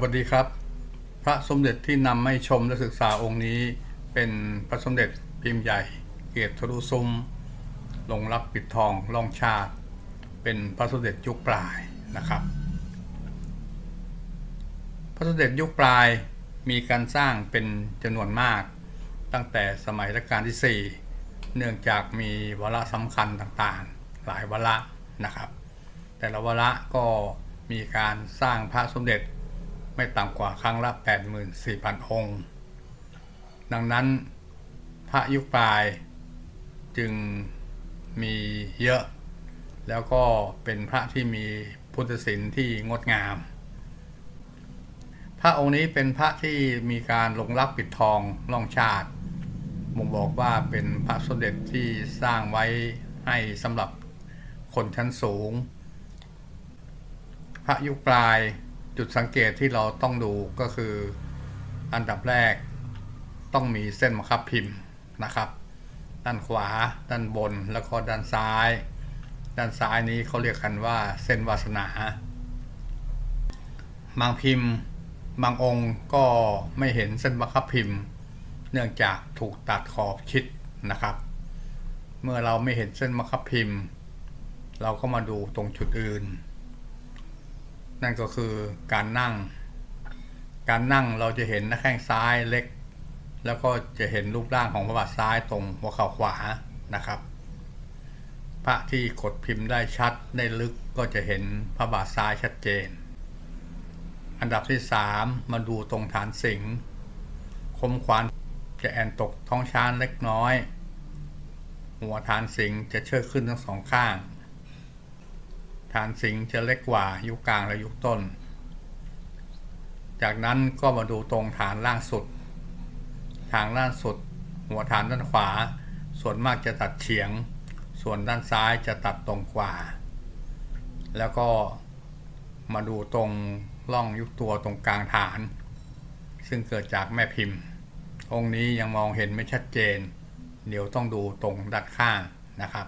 วัสดีครับ พระสมเด็จที่นำไม่ชมและศึกษาองค์นี้ เป็นพระสมเด็จพิมพ์ใหญ่ เกียรติทรุซุ้มลงรับปิดทองล่องชาติ เป็นพระสมเด็จยุคปลายนะครับ พระสมเด็จยุคปลายมีการสร้างเป็นจำนวนมาก ตั้งแต่สมัยรัชกาลที่ 4 เนื่องจากมีวาระสำคัญต่างๆ หลายวาระนะครับ แต่ละวาระก็มีการสร้างพระสมเด็จ ไม่ต่ำกว่าครั้งละ 84,000 องค์ ดังนั้นพระยุคปลายจึงมีเยอะ แล้วก็เป็นพระที่มีพุทธศิลป์ที่งดงาม พระองค์นี้เป็นพระที่มีการลงรักปิดทองล่องชาติบ่งบอกว่าเป็นพระสมเด็จที่สร้างไว้ให้สำหรับคนชั้นสูง พระยุคปลาย จุดสังเกตที่เราต้องดูก็คืออันดับแรกต้องมีเส้นมะคับพิมพ์นะครับ ด้านขวา ด้านบนแล้วก็ด้านซ้าย ด้านซ้ายนี้เขาเรียกกันว่าเส้นวาสนาบางพิมพ์บางองค์ก็ไม่เห็นเส้นมะคับพิมพ์ เนื่องจากถูกตัดขอบชิดนะครับ เมื่อเราไม่เห็นเส้นมะคับพิมพ์ เราก็มาดูตรงจุดอื่น นั่นก็คือการนั่ง การนั่งเราจะเห็นหน้าแข้งซ้ายเล็ก แล้วก็จะเห็นรูปร่างของพระบาทซ้ายตรงหัวเข่าขวานะครับ พระที่กดพิมพ์ได้ชัดได้ลึกก็จะเห็นพระบาทซ้ายชัดเจน อันดับที่ 3 มาดูตรงฐานสิงห์คมขวานจะแอนตกท้องช้างเล็กน้อย หัวฐานสิงห์จะเชิดขึ้นทั้งสองข้าง ฐานสิงห์จะเล็กกว่ายุคกลางและยุคต้น จากนั้นก็มาดูตรงฐานล่างสุด ทางล่างสุด หัวฐานด้านขวา ส่วนมากจะตัดเฉียง ส่วนด้านซ้ายจะตัดตรงกว่า แล้วก็มาดูตรงร่องยุคตัวตรงกลางฐาน ซึ่งเกิดจากแม่พิมพ์ องค์นี้ยังมองเห็นไม่ชัดเจน เดี๋ยวต้องดูตรงด้านข้างนะครับ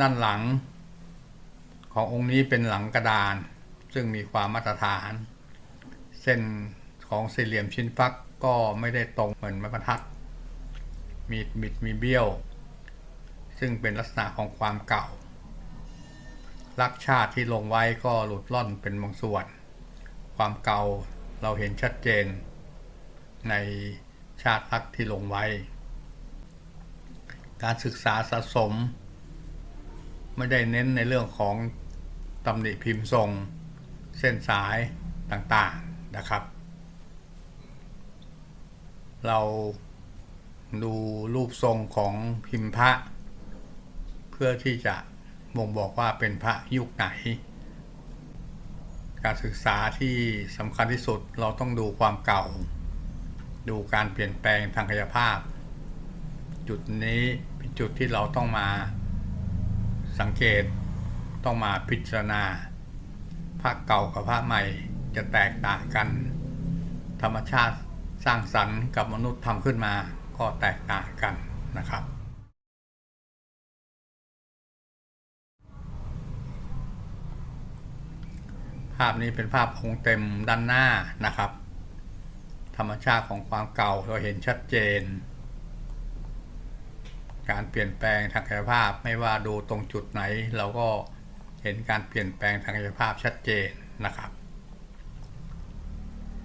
ด้านหลัง ขององค์นี้เป็นหลังกระดาน ซึ่งมีความมาตรฐาน เส้นของสี่เหลี่ยมชิ้นฟักก็ไม่ได้ตรงเหมือนไม้บรรทัด มีบิดมีเบี้ยว ซึ่งเป็นลักษณะของความเก่า ลักชาติที่ลงไว้ก็หลุดล่อนเป็นบางส่วน ความเก่าเราเห็นชัดเจน ในชาติลักษณ์ที่ลงไว้ การศึกษาสะสม ไม่ได้เน้นในเรื่องของตำหนิพิมพ์ทรง เส้นสายต่างๆนะครับ เราดูรูปทรงของพิมพ์พระ เพื่อที่จะบ่งบอกว่าเป็นพระยุคไหน การศึกษาที่สำคัญที่สุดเราต้องดูความเก่า ดูการเปลี่ยนแปลงทางกายภาพ จุดนี้เป็นจุดที่เราต้องมา สังเกตต้องมาพิจารณาพระเก่ากับพระใหม่จะแตกต่างกัน ธรรมชาติสร้างสรรค์กับมนุษย์ทำขึ้นมาก็แตกต่างกันนะครับ ภาพนี้เป็นภาพองค์เต็มด้านหน้านะครับ ธรรมชาติของความเก่าเราเห็นชัดเจน การเปลี่ยนแปลงทางกายภาพ ไม่ว่าดูตรงจุดไหน เราก็เห็นการเปลี่ยนแปลงทางกายภาพชัดเจนนะครับ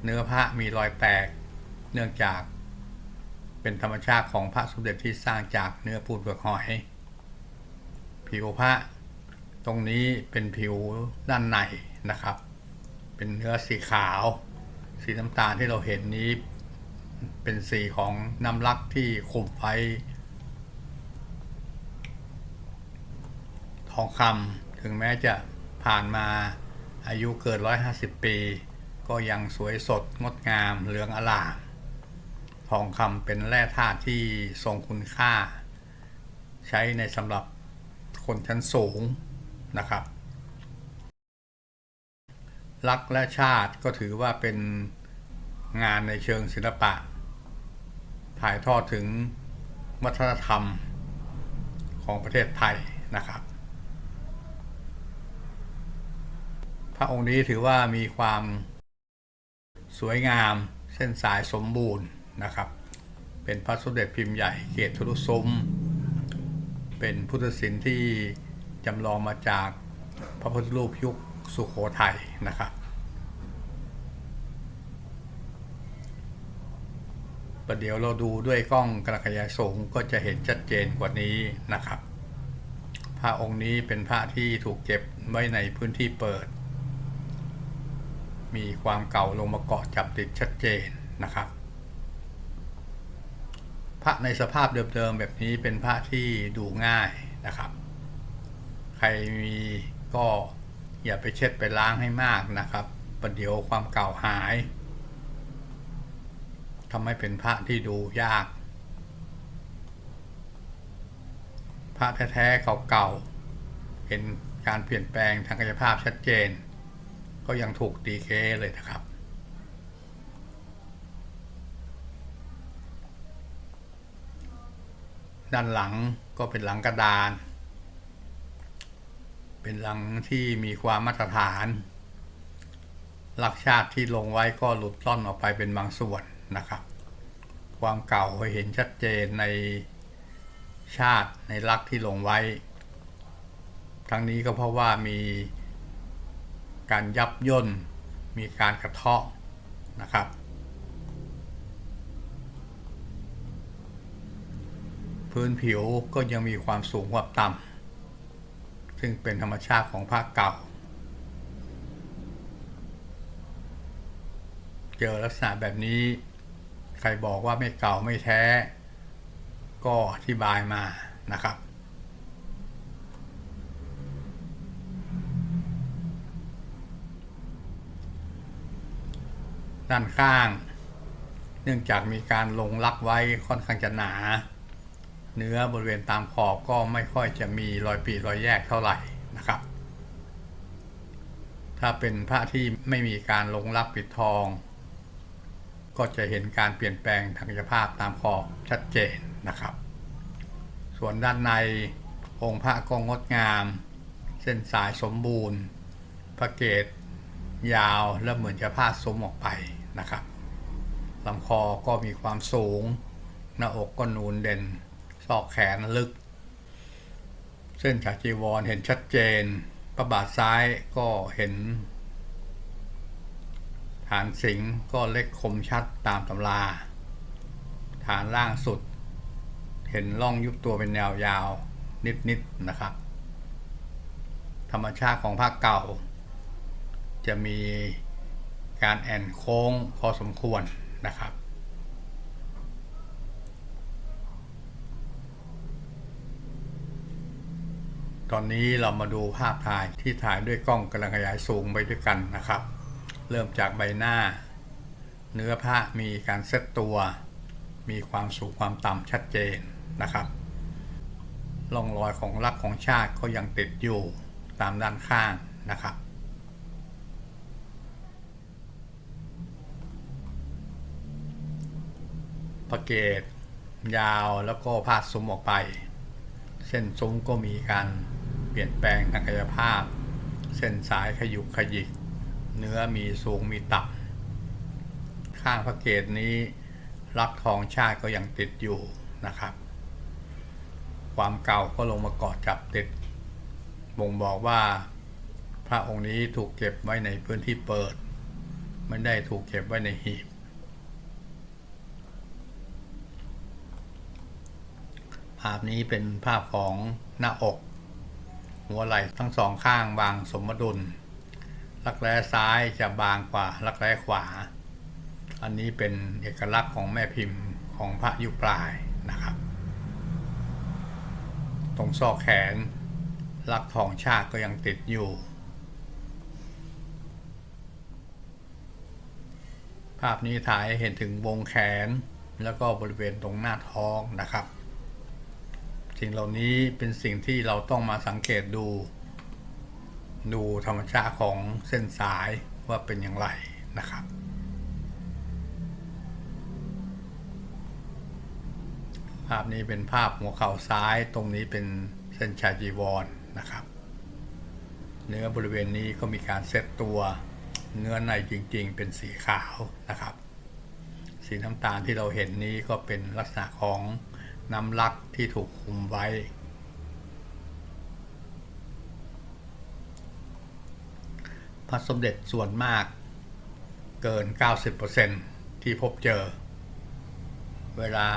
เนื้อพระมีรอยแตกเนื่องจากเป็นธรรมชาติของพระสมเด็จที่สร้างจากเนื้อปูนเปลือกหอย ผิวพระตรงนี้เป็นผิวด้านในนะครับ เป็นเนื้อสีขาว สีน้ำตาลที่เราเห็นนี้เป็นสีของน้ำลักที่คุมไว้ ทองคำถึงแม้จะผ่านมาอายุเกิน150 ปี ก็ยังสวยสดงดงามเหลืองอลามทองคำเป็นแร่ธาตุที่ทรงคุณค่า ใช้ในสำหรับคนชั้นสูงนะครับรักและชาติก็ถือว่าเป็นงานในเชิงศิลปะ ถ่ายทอดถึงวัฒนธรรมของประเทศไทยนะครับ ระองค์นี้ถือว่ามีความสวยงามเส้นสายสมบูรณ์นะครับ เป็นพระสมเด็จพิมพ์ใหญ่เกตทุรุซุ้มเป็นพุทธศิลป์ที่จำลองมาจากพระพุทธรูปยุคสุขโขทัยนะครับ ประเดี๋ยวเราดูด้วยกล้องกระขยายสูงก็จะเห็นชัดเจนกว่านี้นะครับ พระองค์นี้เป็นพระที่ถูกเก็บไว้ในพื้นที่เปิด มีความเก่าลงมาเกาะจับติดชัดเจนนะครับ พระในสภาพเดิมๆแบบนี้เป็นพระที่ดูง่ายนะครับ ใครมีก็อย่าไปเช็ดไปล้างให้มากนะครับประเดี๋ยวความเก่าหายทำให้เป็นพระที่ดูยาก พระแท้ๆเก่าๆเห็นการเปลี่ยนแปลงทางกายภาพชัดเจน ก็ยังถูกตีเคเลยนะครับ ด้านหลังก็เป็นหลังกระดาน เป็นหลังที่มีความมาตรฐานหลักชาติที่ลงไว้ก็หลุดล่อนออกไปเป็นบางส่วนนะครับ ความเก่าเห็นชัดเจนในชาติในลักที่ลงไว้ ทั้งนี้ก็เพราะว่ามี การยับย่นมีการกระเทาะนะครับ พื้นผิวก็ยังมีความสูงความต่ำซึ่งเป็นธรรมชาติของผ้าเก่า เจอลักษณะแบบนี้ ใครบอกว่าไม่เก่าไม่แท้ ก็อธิบายมานะครับ ด้านข้าง เนื่องจากมีการลงลักไว้ค่อนข้างจะหนา เนื้อบริเวณตามขอบก็ไม่ค่อยจะมีรอยปีรอยแยกเท่าไหร่นะครับ ถ้าเป็นพระที่ไม่มีการลงลักปิดทอง ก็จะเห็นการเปลี่ยนแปลงทางกายภาพตามขอบชัดเจนนะครับ ส่วนด้านในองค์พระก็งดงาม เส้นสายสมบูรณ์พระเกศยาวและเหมือนจะพาดซุ้มออกไป นะครับลำคอก็มีความสูง หน้าอกก็นูนเด่นซอกแขนลึก เส้นฉาจีวรเห็นชัดเจน ประบาทซ้ายก็เห็น ฐานสิงก็เล็กคมชัดตามตำรา ฐานล่างสุด เห็นร่องยุบตัวเป็นแนวยาวนิดๆนนะครับ ธรรมชาติของภาคเก่า จะมี การแอนโค้งพอสมควรนะครับ ตอนนี้เรามาดูภาพถ่ายที่ถ่ายด้วยกล้องกำลังขยายสูงไปด้วยกันนะครับ เริ่มจากใบหน้า เนื้อผ้ามีการเซตตัว มีความสูงความต่ำชัดเจนนะครับร่องรอยของลักของชาติก็ยังติดอยู่ตามด้านข้างนะครับ พระเกตยาวแล้วก็พาดซุ้มออกไป เส้นซุ้มก็มีการเปลี่ยนแปลงทางกายภาพ เส้นสายขยุกขยิก เนื้อมีสูงมีต่ำข้างพระเกตนี้รักทองชาติก็ยังติดอยู่นะครับ ความเก่าก็ลงมาเกาะจับติดบ่งบอกว่าพระองค์นี้ถูกเก็บไว้ในพื้นที่เปิด ไม่ได้ถูกเก็บไว้ในหีบ ภาพนี้เป็นภาพของหน้าอก หัวไหล่ทั้งสองข้างบางสมดุล รักแร้ซ้ายจะบางกว่ารักแร้ขวา อันนี้เป็นเอกลักษณ์ของแม่พิมพ์ของพระยุปลายนะครับ ตรงซอกแขนลักทองชาติก็ยังติดอยู่ ภาพนี้ถ่ายให้เห็นถึงวงแขนแล้วก็บริเวณตรงหน้าท้องนะครับ สิ่งเหล่านี้เป็นสิ่งที่เราต้องมาสังเกตดู ดูธรรมชาติของเส้นสายว่าเป็นอย่างไรนะครับ ภาพนี้เป็นภาพหัวเข่าซ้ายตรงนี้เป็นเส้นชายจีวรนะครับ เนื้อบริเวณนี้ก็มีการเซตตัวเนื้อในจริงๆ เป็นสีขาวนะครับ สีน้ำตาลที่เราเห็นนี้ก็เป็นลักษณะของ น้ำลักที่ถูกคุมไว้ พระสมเด็จส่วนมากเกิน 90%ที่พบเจอ เวลา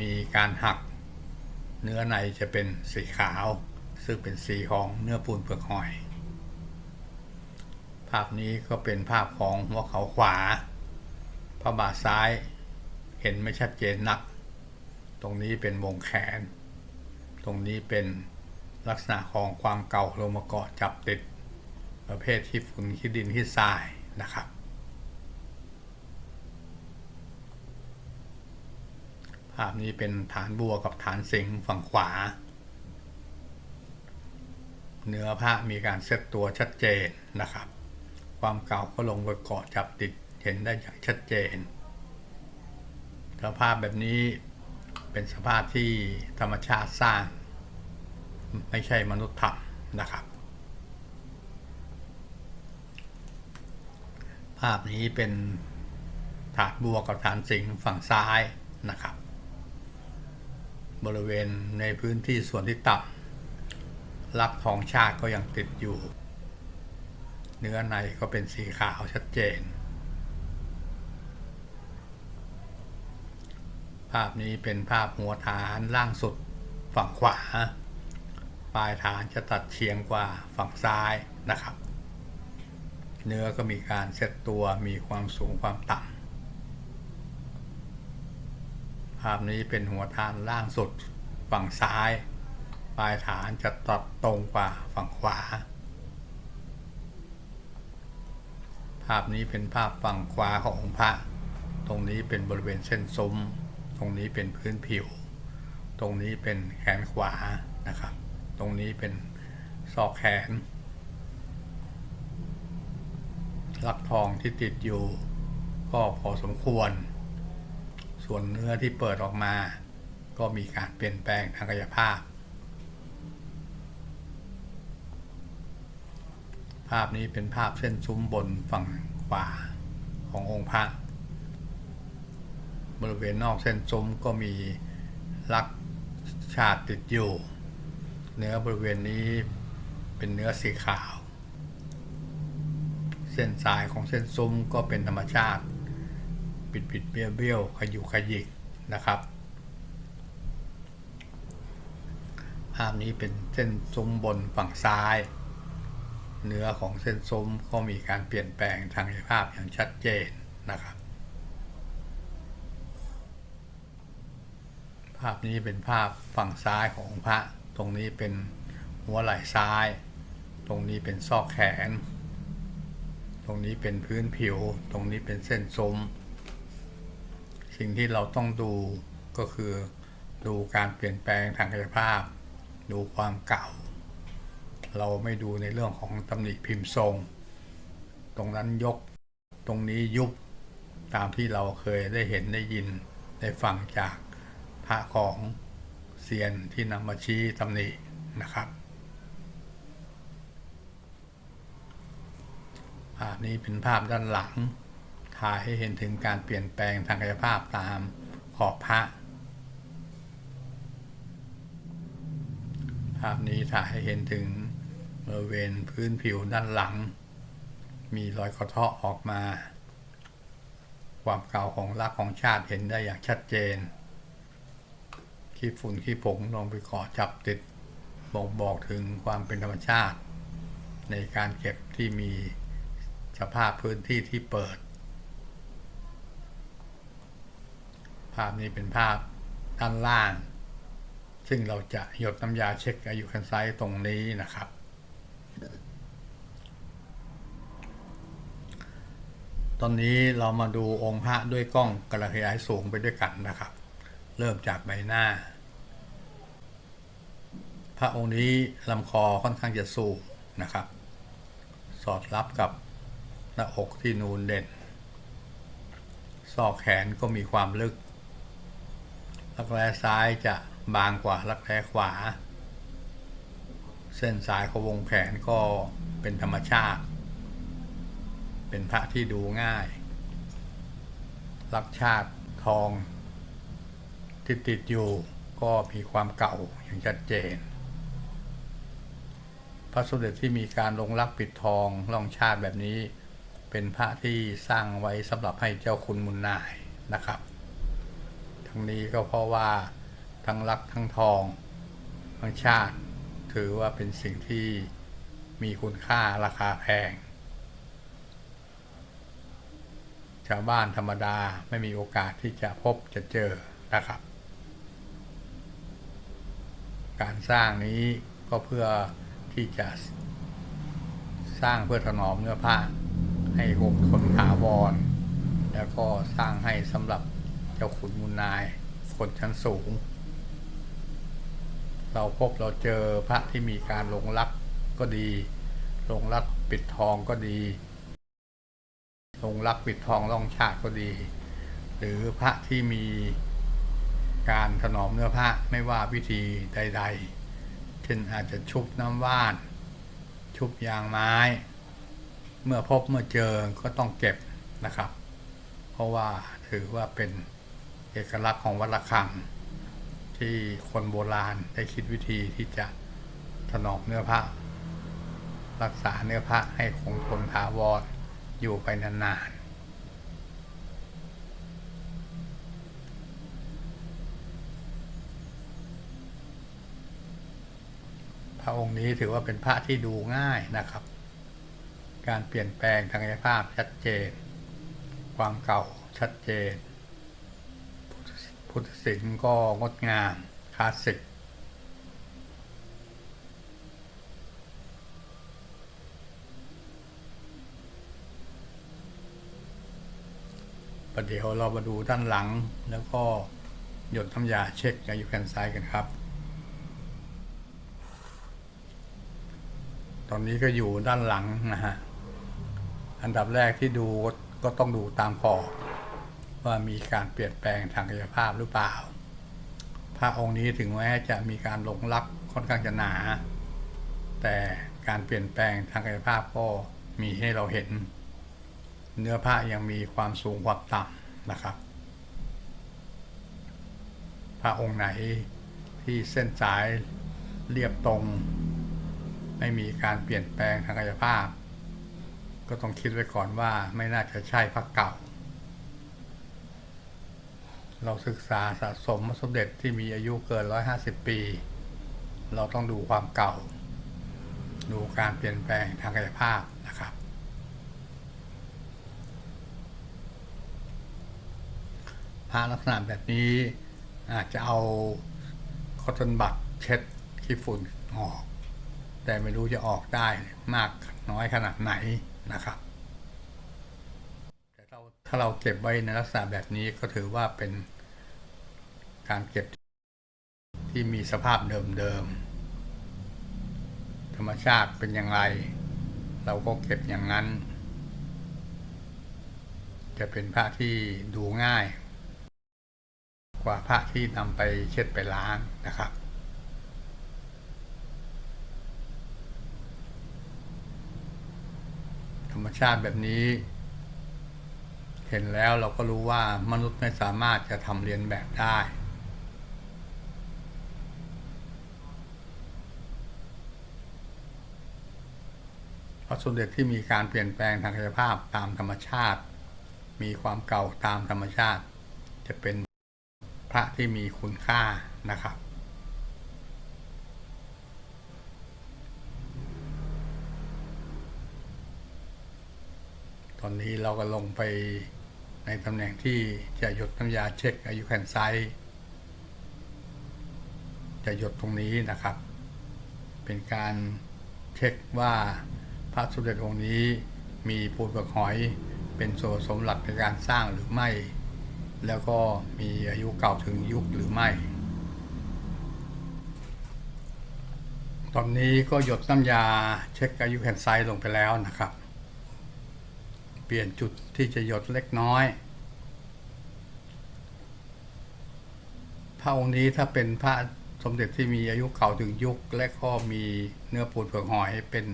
มีการหัก เนื้อในจะเป็นสีขาว ซึ่งเป็นสีของเนื้อปูนเปลือกหอย ภาพนี้ก็เป็นภาพของหัวเขาขวา พระบาทซ้ายเห็นไม่ชัดเจนนัก ตรงนี้เป็นวงแขน ตรงนี้เป็นลักษณะของความเก่าลงมาเกาะจับติด ประเภทที่ฝุ่นขี้ดินที่ทรายนะครับ ภาพนี้เป็นฐานบัวกับฐานสิงห์ฝั่งขวา เนื้อผ้ามีการเซตตัวชัดเจนนะครับ ความเก่าก็ลงไปเกาะจับติดเห็นได้อย่างชัดเจนสภาพแบบนี้ เป็นสภาพที่ธรรมชาติสร้าง ไม่ใช่มนุษย์ทำนะครับ ภาพนี้เป็นฐานบัวกับฐานสิงฝั่งซ้ายนะครับ บริเวณในพื้นที่ส่วนที่ต่ำลักทองชาติก็ยังติดอยู่ เนื้อในก็เป็นสีขาวชัดเจน ภาพนี้เป็นภาพหัวฐานล่างสุดฝั่งขวา ปลายฐานจะตัดเฉียงกว่าฝั่งซ้ายนะครับ เนื้อก็มีการเซตตัวมีความสูงความต่ำภาพนี้เป็นหัวฐานล่างสุดฝั่งซ้าย ปลายฐานจะตัดตรงกว่าฝั่งขวา ภาพนี้เป็นภาพฝั่งขวาขององค์พระ ตรงนี้เป็นบริเวณเส้นซุ้ม ตรงนี้เป็นพื้นผิว ตรงนี้เป็นแขนขวานะครับ ตรงนี้เป็นซอกแขน ลักทองที่ติดอยู่ ก็พอสมควร ส่วนเนื้อที่เปิดออกมา ก็มีการเปลี่ยนแปลงทางกายภาพ ภาพนี้เป็นภาพเส้นซุ้มบนฝั่งขวาขององค์พระ บริเวณนอกเส้นซุ้มก็มีลักชาติติดอยู่ เนื้อบริเวณนี้เป็นเนื้อสีขาว เส้นสายของเส้นซุ้มก็เป็นธรรมชาติ ปิดปิดเบี้ยวเบี้ยวขยุขยิกนะครับภาพนี้เป็นเส้นซุ้มบนฝั่งซ้าย เนื้อของเส้นซุ้มก็มีการเปลี่ยนแปลงทางกายภาพอย่างชัดเจนนะครับ ภาพนี้เป็นภาพฝั่งซ้ายของพระ ตรงนี้เป็นหัวไหล่ซ้าย ตรงนี้เป็นซอกแขน ตรงนี้เป็นพื้นผิว ตรงนี้เป็นเส้นซมสิ่งที่เราต้องดูก็คือดูการเปลี่ยนแปลงทางกายภาพ ดูความเก่า เราไม่ดูในเรื่องของตำหนิพิมพ์ทรง ตรงนั้นยกตรงนี้ยุบตามที่เราเคยได้เห็นได้ยินได้ฟังจาก พระของเซียนที่นำมาชี้ตำหนินะครับภาพนี้เป็นภาพด้านหลัง ถ่ายให้เห็นถึงการเปลี่ยนแปลงทางกายภาพตามขอบพระ ภาพนี้ถ่ายให้เห็นถึงบริเวณพื้นผิวด้านหลัง มีรอยกระเทาะออกมา ความเก่าของรักของชาติเห็นได้อย่างชัดเจน ขี้ฝุ่นขี้ผงลงไปเกาะจับติดบ่งบอกถึงความเป็นธรรมชาติ ในการเก็บที่มีสภาพพื้นที่ที่เปิด ภาพนี้เป็นภาพด้านล่าง ซึ่งเราจะหยดน้ำยาเช็คอายุคันไซต์ตรงนี้นะครับ ตอนนี้เรามาดูองค์พระด้วยกล้องกระขยายสูงไปด้วยกันนะครับ เริ่มจากใบหน้า พระองค์นี้ลำคอค่อนข้างจะสูงนะครับ สอดรับกับหน้าอกที่นูนเด่น ซอกแขนก็มีความลึก รักแร้ซ้ายจะบางกว่ารักแร้ขวา เส้นสายของวงแขนก็เป็นธรรมชาติ เป็นพระที่ดูง่ายลักชาติทอง ที่ติดอยู่ก็มีความเก่าอย่างชัดเจน พระสมเด็จที่มีการลงรักปิดทองล่องชาติแบบนี้ เป็นพระที่สร้างไว้สำหรับให้เจ้าคุณมุนนายนะครับ ทั้งนี้ก็เพราะว่าทั้งรักทั้งทองทั้งชาติ ถือว่าเป็นสิ่งที่มีคุณค่าราคาแพงชาวบ้านธรรมดาไม่มีโอกาสที่จะพบจะเจอนะครับ การสร้างนี้ก็เพื่อที่จะสร้างเพื่อถนอมเนื้อผ้า ให้คงทนถาวร แล้วก็สร้างให้สำหรับเจ้าขุนมุนนายคนชั้นสูง เราพบเราเจอพระที่มีการลงรักก็ดีลงรักปิดทองก็ดีลงรักปิดทองล่องชาติก็ดี หรือพระที่มี การถนอมเนื้อผ้าไม่ว่าวิธีใด ๆ เช่นอาจจะชุบน้ำว่าน ชุบยางไม้ เมื่อพบเมื่อเจอก็ต้องเก็บนะครับ เพราะว่าถือว่าเป็นเอกลักษณ์ของวัดระฆัง ที่คนโบราณได้คิดวิธีที่จะถนอมเนื้อผ้า รักษาเนื้อผ้าให้คงทนถาวรอยู่ไปนานๆ พ ระองค์นี้ถือว่าเป็นพระที่ดูง่ายนะครับ การเปลี่ยนแปลงทางกายภาพชัดเจน ความเก่าชัดเจน พุทธศิลป์ก็งดงามคลาสสิกประเดี๋ยวเรามาดูด้านหลังแล้วก็หยดน้ำยาเช็คกับยูแคนไซด์กันครับ ตอนนี้ก็อยู่ด้านหลังนะฮะ อันดับแรกที่ดูก็ต้องดูตามขอบว่ามีการเปลี่ยนแปลงทางกายภาพหรือเปล่า พระองค์นี้ถึงแม้จะมีการหลงรักค่อนข้างจะหนา แต่การเปลี่ยนแปลงทางกายภาพก็มีให้เราเห็น เนื้อผ้ายังมีความสูงความต่ำนะครับ พระองค์ไหนที่เส้นสายเรียบตรง ไม่มีการเปลี่ยนแปลงทางกายภาพ ก็ต้องคิดไว้ก่อนว่าไม่น่าจะใช่พระเก่า เราศึกษาสะสมสมเด็จที่มีอายุเกิน 150 ปี เราต้องดูความเก่า ดูการเปลี่ยนแปลงทางกายภาพนะครับ พระลักษณะแบบนี้อาจจะเอาคอตตอนบัดเช็ดขี้ฝุ่นออก แต่ไม่รู้จะออกได้มากน้อยขนาดไหนนะครับแต่ถ้าถ้าเราเก็บไว้ในลักษณะแบบนี้ก็ถือว่าเป็นการเก็บที่มีสภาพเดิมๆธรรมชาติเป็นอย่างไร เราก็เก็บอย่างนั้น จะเป็นพระที่ดูง่าย กว่าพระที่นำไปเช็ดไปล้างนะครับ ธรรม ชาติแบบนี้ เห็นแล้วเราก็รู้ว่ามนุษย์ไม่สามารถจะทำเรียนแบบได้ เพราะสมเด็จที่มีการเปลี่ยนแปลงทางกายภาพตามธรรมชาติ มีความเก่าตามธรรมชาติ จะเป็นพระที่มีคุณค่านะครับ ต อนนี้เราก็ลงไปในตำแหน่งที่จะหยดน้ำยาเช็คอายุแผ่นไซจะหยดตรงนี้นะครับ เป็นการเช็คว่าพระสมเด็จองค์นี้มีปูนเปลือกหอยเป็นส่วนผสมหลักในการสร้างหรือไม่ แล้วก็มีอายุเก่าถึงยุคหรือไม่ ตอนนี้ก็หยดน้ำยาเช็คอายุแผ่นไซลงไปแล้วนะครับ เปลี่ยนจุดที่จะหยดเล็กน้อย พระองค์นี้ถ้าเป็นพระสมเด็จที่มีอายุเก่าถึงยุค และก็มีเนื้อปูนเปลือกหอยเป็น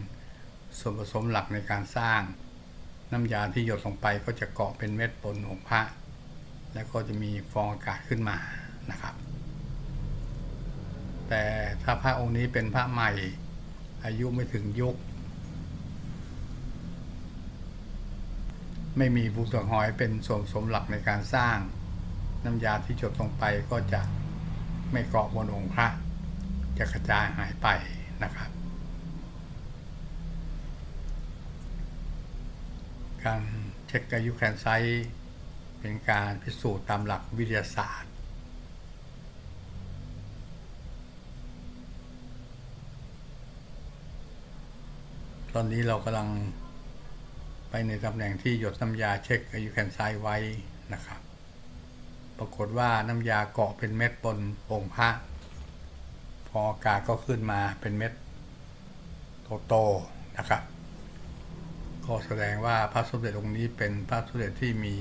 ส่วนผสมหลักในการสร้าง น้ำยาที่หยดลงไปก็จะเกาะเป็นเม็ดปนของพระ แล้วก็จะมีฟองอากาศขึ้นมานะครับ แต่ถ้าพระองค์นี้เป็นพระใหม่อายุไม่ถึงยุค ไม่มีปูนเปลือกหอยเป็นส่วนผสมหลักในการสร้าง น้ำยาที่หยดลงไปก็จะไม่เกาะบนองค์พระ จะกระจายหายไปนะครับ การเช็คอายุแคนไซเป็นการพิสูจน์ตามหลักวิทยาศาสตร์ ตอนนี้เรากำลัง ไปในตำแหน่งที่หยดน้ำยาเช็คอายุแคนไซไว้นะครับ ปรากฏว่าน้ำยาเกาะเป็นเม็ดบนองค์พระพออากาศก็ขึ้นมาเป็นเม็ดโตๆนะครับก็แสดงว่าพระสมเด็จองค์นี้เป็นพระสมเด็จที่มี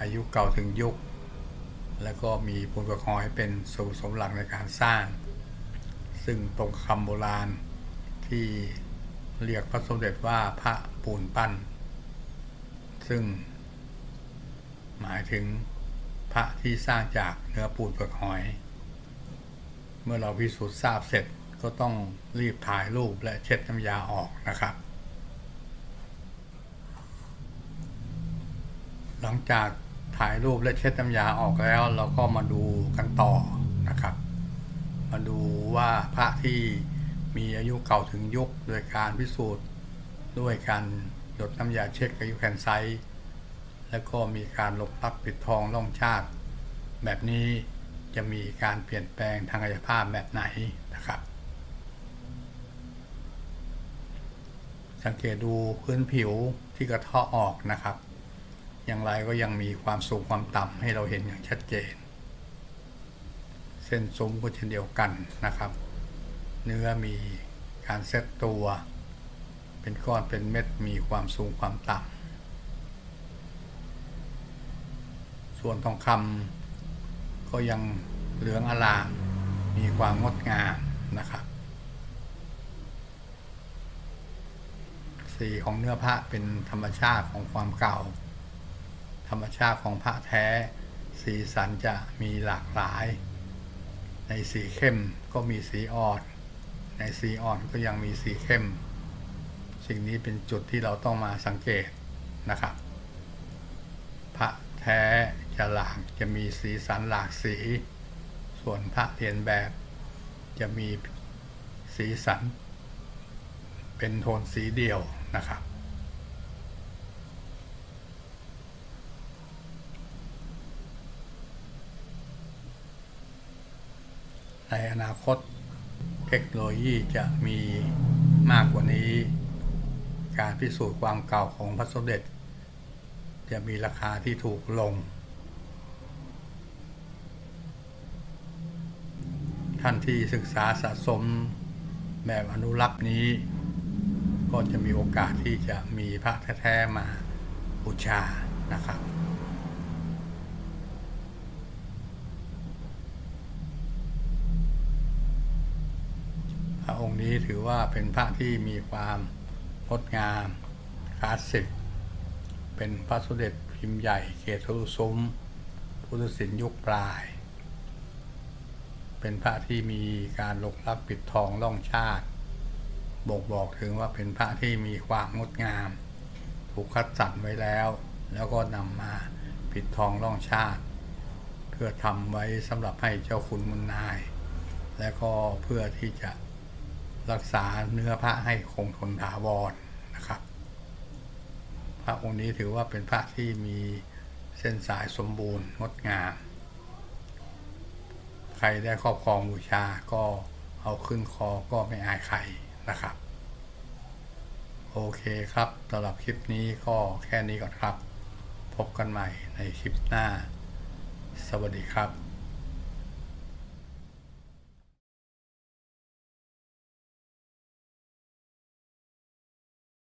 อายุเก่าถึงยุค แล้วก็มีปูนประคอยเป็นส่วนผสมหลักในการสร้าง ซึ่งตรงคำโบราณที่เรียกพระสมเด็จว่าพระปูนปั้น ซึ่ง หมายถึงพระที่สร้างจากเนื้อปูนเปลือกหอย เมื่อเราพิสูจน์ทราบเสร็จก็ต้องรีบถ่ายรูปและเช็ดน้ำยาออกนะครับ หลังจากถ่ายรูปและเช็ดน้ำยาออกแล้ว เราก็มาดูกันต่อนะครับ มาดูว่าพระที่มีอายุเก่าถึงยุคโดยการพิสูจน์ด้วยการ หยดน้ำยาเช็คอายุแคนไซต์แล้วก็มีการลบลักปิดทองล่องชาติ แบบนี้จะมีการเปลี่ยนแปลงทางกายภาพแบบไหนนะครับ สังเกตดูพื้นผิวที่กระเทาะออกนะครับ อย่างไรก็ยังมีความสูงความต่ำให้เราเห็นอย่างชัดเจน เส้นซุ้มก็เช่นเดียวกันนะครับ เนื้อมีการเซตตัว เป็นก้อนเป็นเม็ดมีความสูงความต่ำส่วนทองคำก็ยังเหลืองอลามมีความงดงามนะครับ สีของเนื้อพระเป็นธรรมชาติของความเก่า ธรรมชาติของพระแท้ สีสันจะมีหลากหลาย ในสีเข้มก็มีสีอ่อน ในสีอ่อนก็ยังมีสีเข้ม สิ่งนี้เป็นจุดที่เราต้องมาสังเกตนะครับ พระแท้จะหลากจะมีสีสันหลากสี ส่วนพระเรียนแบบจะมีสีสัน เป็นโทนสีเดียวนะครับในอนาคตเทคโนโลยีจะมีมากกว่านี้ การพิสูจน์ความเก่าของพระสมเด็จ จะมีราคาที่ถูกลง ท่านที่ศึกษาสะสมแบบอนุรักษ์นี้ ก็จะมีโอกาสที่จะมีพระแท้ๆมาบูชานะครับพระองค์นี้ถือว่าเป็นพระที่มีความ งดงามคลาสสิก เป็นพระสมเด็จพิมพ์ใหญ่เขตทะลุซุ้ม พุทธศิลป์ยุคปลาย เป็นพระที่มีการลกลักปิดทองล่องชาติบ่งบอกถึงว่าเป็นพระที่มีความงดงาม ถูกคัดสรรไว้แล้ว แล้วก็นำมาปิดทองล่องชาติ เพื่อทำไว้สำหรับให้เจ้าคุณมุนนาย และก็เพื่อที่จะ รักษาเนื้อพระให้คงทนถาวรนะครับ พระองค์นี้ถือว่าเป็นพระที่มีเส้นสายสมบูรณ์งดงาม ใครได้ครอบครองบูชาก็เอาขึ้นคอก็ไม่อายใครนะครับ โอเคครับสำหรับคลิปนี้ก็แค่นี้ก่อนครับ พบกันใหม่ในคลิปหน้า สวัสดีครับ